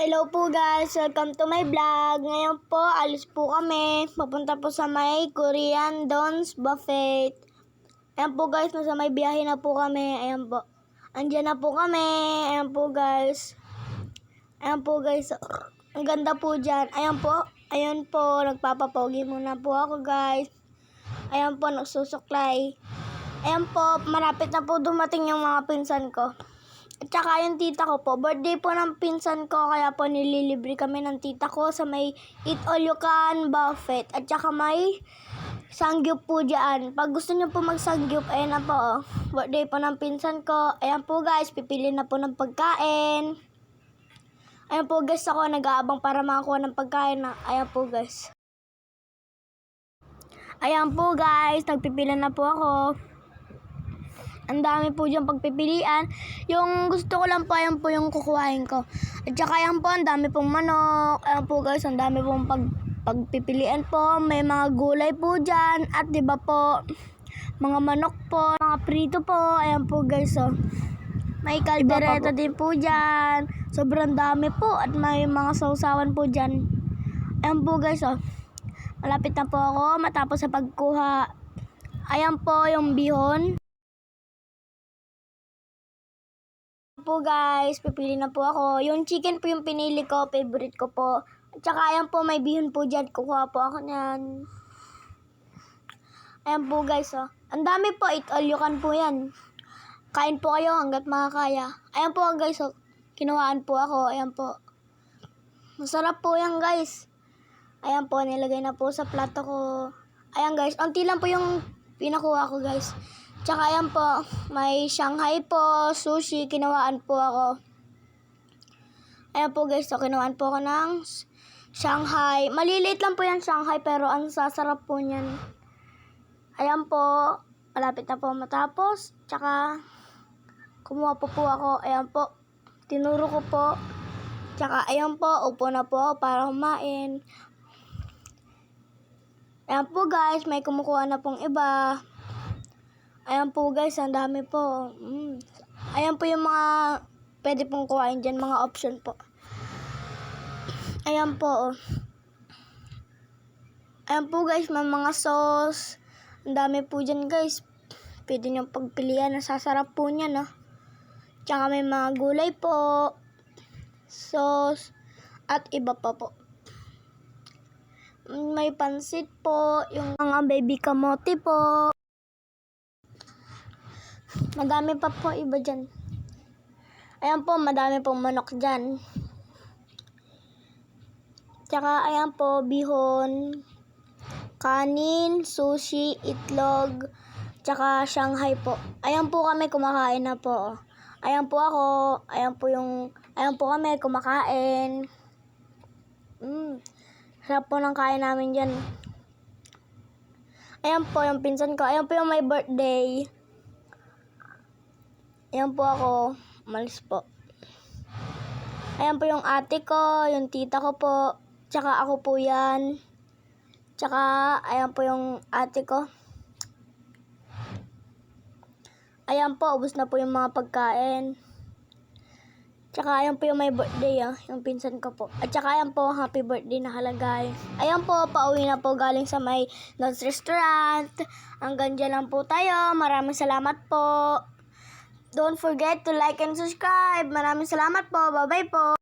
Hello po guys, welcome to my vlog. Ngayon po, alis po kami. Papunta po sa may Korean Don's Buffet. Ayan po guys, nasa may biyahe na po kami. Ayan po. Andiyan na po kami. Ayan po guys. Ayan po guys. Ang ganda po dyan. Ayan po. Ayan po. Nagpapapogi muna po ako guys. Ayan po, nagsusuklay. Ayan po, marapit na po dumating yung mga pinsan ko. At yung tita ko po, birthday po ng pinsan ko, kaya po nililibre kami ng tita ko sa may Eat All You Can buffet. At saka may sangyup po dyan. Pag gusto nyo po magsangyup, ayan na po. Oh. Birthday po ng pinsan ko. Ayan po guys, pipili na po ng pagkain. Ayan po guys, ako nag-aabang para makakuha ng pagkain. Na. Ayan po guys. Ayan po guys, nagpipila na po ako. Ang dami po dyan pagpipilian. Yung gusto ko lang po, ayan po yung kukuhain ko. At saka ayan po, ang dami pong manok. Ayan po guys, ang dami pong pag, pagpipilian po. May mga gulay po dyan. At di ba po, mga manok po, mga prito po. Ayan po guys, oh. May kaldereta din po dyan. Sobrang dami po. At may mga sausawan po dyan. Ayan po guys, oh. Malapit na po ako matapos sa pagkuha. Ayan po yung bihon. Po guys, pipili na po ako. Yung chicken po yung pinili ko, favorite ko po. At saka ayan po, may bihon po dyan. Kukuha po ako niyan. Ayan po guys, oh. Ang dami po, eat all you can po yan. Kain po kayo hanggat makakaya. Ayan po guys, oh. Kinuhaan po ako. Ayan po. Masarap po yan guys. Ayan po, nilagay na po sa plato ko. Ayan guys, unti lang po yung pinakuha ko guys. Tsaka ayan po, may Shanghai po, sushi, kinawaan po ako. Ayan po guys, so kinawaan po ako ng Shanghai. Maliliit lang po yan Shanghai, pero ang sasarap po niyan. Ayan po, malapit na po matapos. Tsaka, kumuha po po ako. Ayan po, tinuro ko po. Tsaka, ayan po, upo na po para kumain. Ayan po guys, may kumukuha na pong iba. Ayan po guys, ang dami po. Mm. Ayan po yung mga pwede pong kuhain dyan, mga option po. Ayan po. oh. Ayan po guys, may mga sauce. Ang dami po dyan guys. Pwede nyo pagpilian, nasasarap po niya no. Tsaka may mga gulay po. Sauce. At iba pa po. May pansit po. Yung mga baby kamote po. Madami pa po iba dyan. Ayan po, madami pong manok dyan. Tsaka, ayan po, bihon, kanin, sushi, itlog, tsaka Shanghai po. Ayan po kami kumakain na po. Ayan po ako, ayan po yung, ayan po kami kumakain. Mm, sarap po ng kain namin dyan. Ayan po yung pinsan ko, ayan po yung my birthday. Ayan po ako. Malis po. Ayan po yung ate ko, yung tita ko po. Tsaka ako po yan. Tsaka, ayan po yung ate ko. Ayan po, ubos na po yung mga pagkain. Tsaka, ayan po yung may birthday, ah, yung pinsan ko po. At tsaka, ayan po, happy birthday na halagay. Ayan po, pauwi na po galing sa may Nons Restaurant. Hanggang dyan lang po tayo. Maraming salamat po. Don't forget to like and subscribe. Maraming salamat po. Bye-bye po.